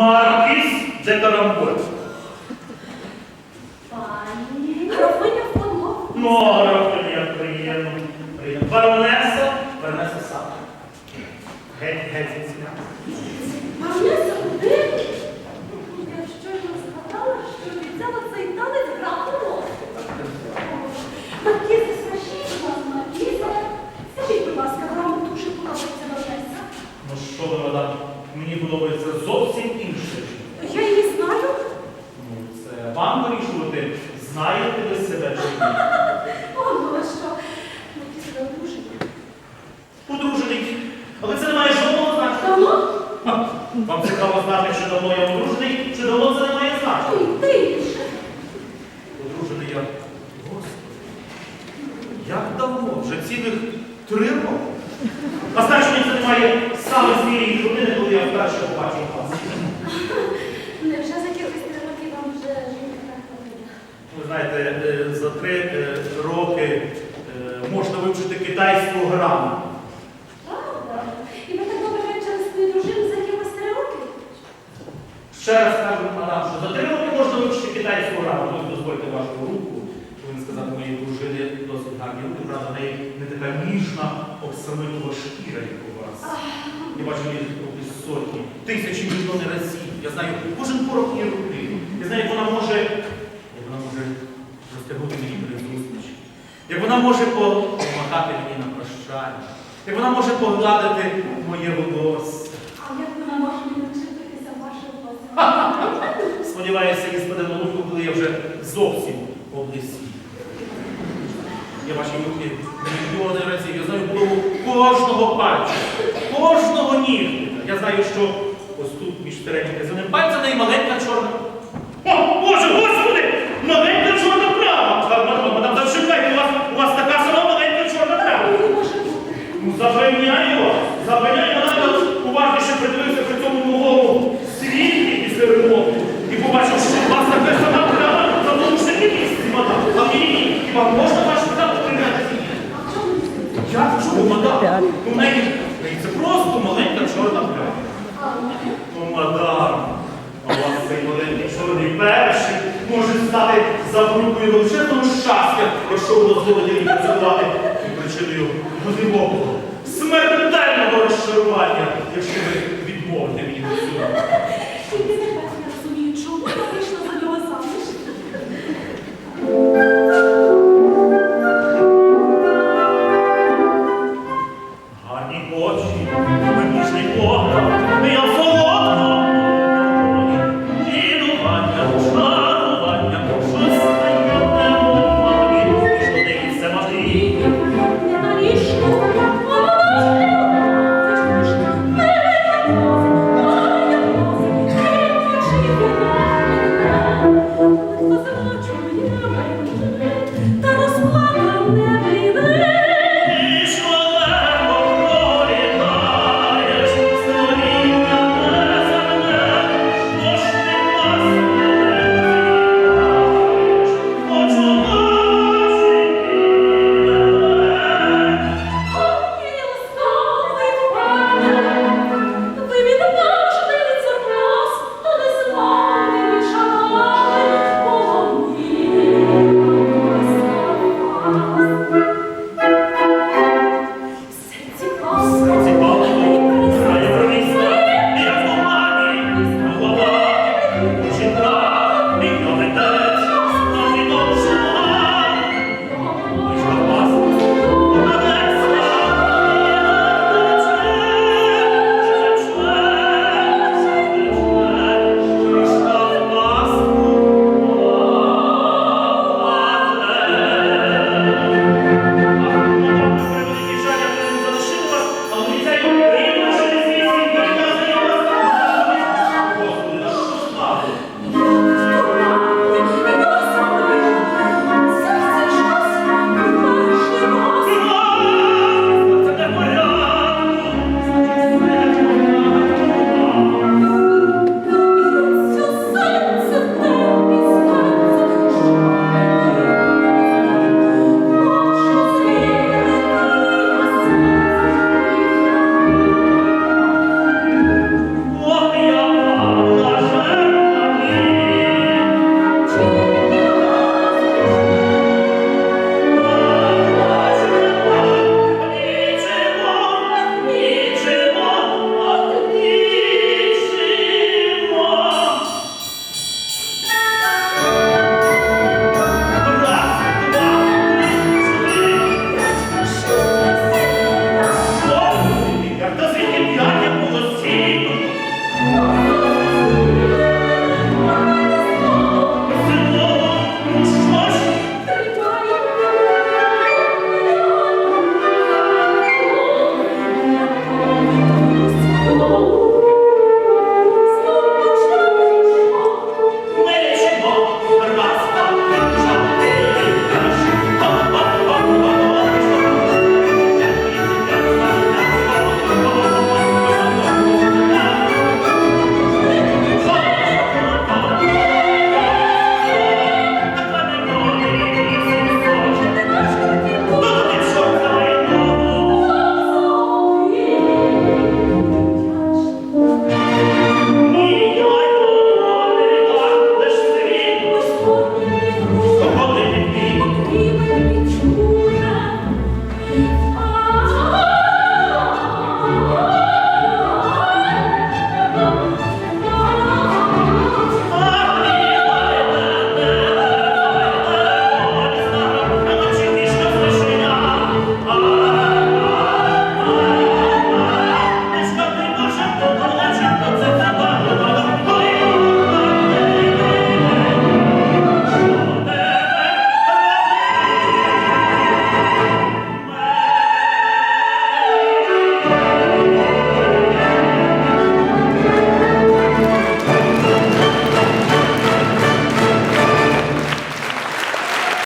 Маркіс де Карамболь. Пані графиня фон Ну, графиня, приємно. приємно. Баронеса, баронеса сам. Геть, геть, звідси. Баронеса один. Я щойно згадала, що обіцяла цей танець графу Маркізи, скажіть вас, Маркізе. Скажіть, будь ласка, вам дуже подобається баронеса? Ну що ви, мадам, мені подобається зовсім інше. Я її знаю. Ну, це вам вирішувати, знаєте ви себе чи ні. О, ну а що? Маркізе, ви одружені. Одружений. Але це не має жодного значення. Давно? А, Вам цікаво знати, чи давно я одружений, чи давно це не має значення. Ой, більше. Одружений я. Господи. Як давно? Вже цілих три роки. А значення це не має саме з тієї години, коли я вперше побачив вас. Невже за кількох три років вам вже жінка так ходила? Ви знаєте, е, за три е, роки е, можна вивчити китайську граму. Правда? І ви так добре вивчили свою дружину за якихось три роки? Ще раз кажу, мадам, що за три роки можна вивчити китайську граму. Ось дозвольте вашу руку. Повинен сказати моїй дружині досить гарні руки, правда, неї не така ніжна, оксамитова шкіра, як у вас. Я бачу її сотні, тисячі мільйони разів. Я знаю кожен порох її руки. Я знаю, як вона може, як вона може розтягнути мені перед зустріч. Як вона може помахати мені на прощання. Як вона може погладити моє волосся. А як вона може не начепитися в ваше волосся? Сподіваюся, і на думку, коли я вже зовсім облесів. Я ваші руки мільйони разів. Я знаю голову кожного пальця, кожного нігтика. Я знаю, що ось тут між середнім казаним пальцем і маленька чорна. запорукою не лише того щастя, про що було згодені мені працювати, і причиною глибокого, смертельного розчарування, якщо ви відмовите мені до цього. Я не так не розумію, чому ви прийшли